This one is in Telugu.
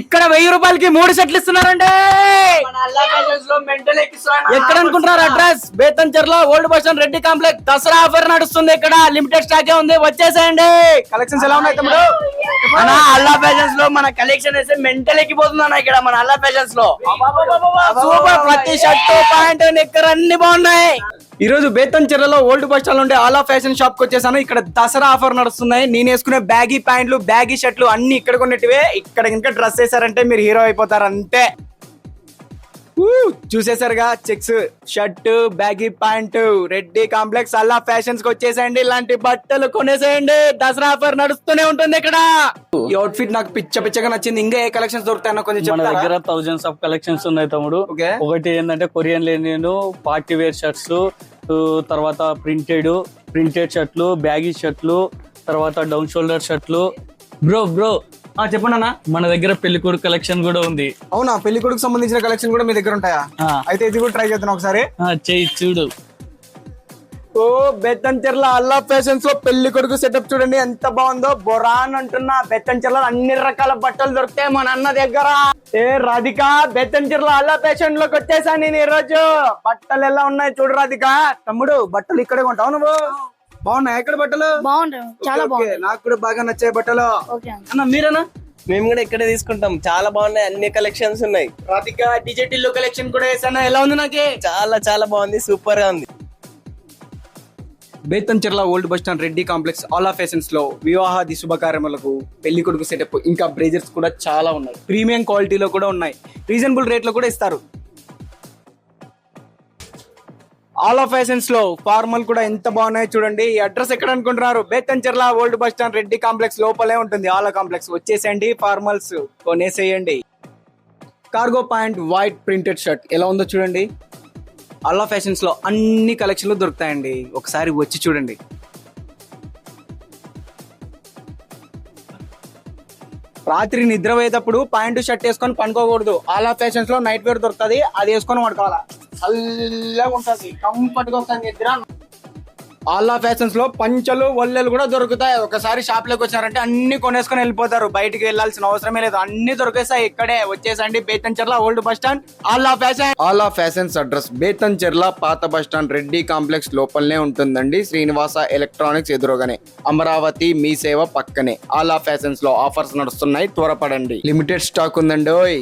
ఇక్కడ వెయ్యి రూపాయలకి మూడు సెట్లు ఇస్తున్నారండి. ఎక్కడ అనుకుంటున్నారు address? Betamcherla old bus stand Reddy complex. Dasara offer నడుస్తుంది ఇక్కడ. లిమిటెడ్ స్టాక్ ఉంది. వచ్చేసేయండి. కలెక్షన్స్ ఎలా ఉన్నాయి తమ్ముడు? మన అల్లా ఫ్యాషన్స్లో మన కలెక్షన్ వేస్తే మెంటల్ ఎక్కిపోతుంది అన్న ఇక్కడ మన అల్లా ఫ్యాషన్స్లో. సూపర్ ప్రతి షర్ట్ ప్యాంట్ నిక్కర్ అన్ని బాగున్నాయి. ఈ రోజు బేతన్ చెర్లలో ఓల్డ్ బస్ స్టాండ్ ఉండే ఆలా ఫ్యాషన్ షాప్కి వచ్చేసాను. ఇక్కడ దసరా ఆఫర్ నడుస్తున్నాయి. నేను వేసుకునే బ్యాగీ ప్యాంట్లు బ్యాగీ షర్ట్లు అన్ని ఇక్కడ కొన్నట్టువే. ఇక్కడ ఇంకా డ్రెస్ వేసారంటే మీరు హీరో అయిపోతారు అంతే చూసేసారుగా checks shirt baggy pant Reddy complex Alla ఫ్యాషన్స్కి వచ్చేసేయండి. ఇలాంటి బట్టలు కొనేసేయండి. దసరా ఆఫర్ నడుస్తూనే ఉంటుంది ఇక్కడ. ఈ అవుట్ ఫిట్ నాకు పిచ్చ పిచ్చగా నచ్చింది. ఇంకా ఏ కలెక్షన్స్ దొరుకుతాయో కొంచెం మన దగ్గర థౌజండ్స్ ఆఫ్ కలెక్షన్స్ ఉన్నాయి తమ్ముడు. ఒకటి ఏంటంటే కొరియన్ లేని పార్టీ వేర్ షర్ట్స్ తర్వాత ప్రింటెడ్ ప్రింటెడ్ షర్ట్లు బ్యాగీ షర్ట్లు తర్వాత డౌన్ షోల్డర్ షర్ట్లు. బ్రో బ్రో ఆ, చెప్పండి అన్న. మన దగ్గర పెళ్ళికూరు కలెక్షన్ కూడా ఉంది. అవునా? పెళ్ళి కొడుకు సంబంధించిన కలెక్షన్ కూడా మీ దగ్గర ఉంటాయా? అయితే ఇది కూడా ట్రై చేద్దాం ఒకసారి. ఆ, చెయ్యి చూడు. ఓ బెత్తన్ చెర్ల అల్లా ఫ్యాషన్స్లో పెళ్ళి కొడుకు సెటప్ చూడండి ఎంత బాగుందో. బొరాన్ అంటున్నా బెత్తన్ చెర్ల అన్ని రకాల బట్టలు దొరుకుతాయి మా నాన్న దగ్గర. ఏ రాధిక బెత్తన్ చెర్ల అల్లా ఫ్యాషన్లోకి వచ్చేసా నేను ఈ రోజు బట్టలు ఎలా ఉన్నాయి చూడు రాధిక. తమ్ముడు బట్టలు ఇక్కడే కొంటావు నువ్వు? బాగున్నాయి ఎక్కడ బట్టలు? బాగుంటాయి చాలా ఓకే. నాకు కూడా బాగా నచ్చాయి బట్టలు. అన్న మీరేనా మేము కూడా ఇక్కడే తీసుకుంటాం. చాలా బాగున్నాయి అన్ని కలెక్షన్స్ ఉన్నాయి. రాధిక డిజిటల్ కలెక్షన్ కూడా వేసాను? ఎలా ఉంది నాకే? చాలా చాలా బాగుంది సూపర్గా ఉంది. Betamcherla old bus stand Reddy complex ఆలా ఫ్యాషన్స్లో వివాహాది శుభకార్యములకు పెళ్ళి కొడుకు సెటప్ ఇంకా బ్రేజర్స్ కూడా చాలా ఉన్నాయి. ప్రీమియం క్వాలిటీలో కూడా ఉన్నాయి. రీజనబుల్ రేట్లో కూడా ఇస్తారు. ఆలా ఫ్యాషన్స్లో ఫార్మల్ కూడా ఎంత బాగున్నాయో చూడండి. ఈ అడ్రస్ ఎక్కడ అనుకుంటున్నారు? Betamcherla old bus stand Reddy complex లోపలే ఉంటుంది. ఆలా కాంప్లెక్స్. వచ్చేసేయండి. Formals కొనేసేయండి. Cargo pant white printed shirt ఎలా ఉందో చూడండి. అల్లా ఫ్యాషన్స్లో అన్ని కలెక్షన్లు దొరుకుతాయండి. ఒకసారి వచ్చి చూడండి. రాత్రి నిద్రపోయేటప్పుడు ప్యాంటు షర్ట్ వేసుకొని పండుకోకూడదు. అలా ఫ్యాషన్స్లో నైట్ వేర్ దొరుకుతుంది అది వేసుకొని పడుకోవాలా. చల్లగా ఉంటుంది. కంఫర్ట్గా ఉంటుంది నిద్ర. ఆల్లా ఫ్యాషన్స్లో పంచలు ఒల్లెలు కూడా దొరుకుతాయి. ఒకసారి షాప్లోకి వచ్చారంటే అన్ని కొనేసుకొని వెళ్ళిపోతారు. బయటికి వెళ్ళాల్సిన అవసరమే లేదు. అన్ని దొరికేస్తాయి ఇక్కడే. వచ్చేసండి Betamcherla old bus stand Alla fashion Alla fashions address Betamcherla పాత బస్ స్టాండ్ రెడ్డి కాంప్లెక్స్ లోపలనే ఉంటుందండి. శ్రీనివాస ఎలక్ట్రానిక్స్ ఎదురుగానే. అమరావతి మీ సేవ పక్కనే. ఆల్లా ఫ్యాషన్స్లో ఆఫర్స్ నడుస్తున్నాయి. త్వరపడండి. లిమిటెడ్ స్టాక్ ఉందండి ఓయ్.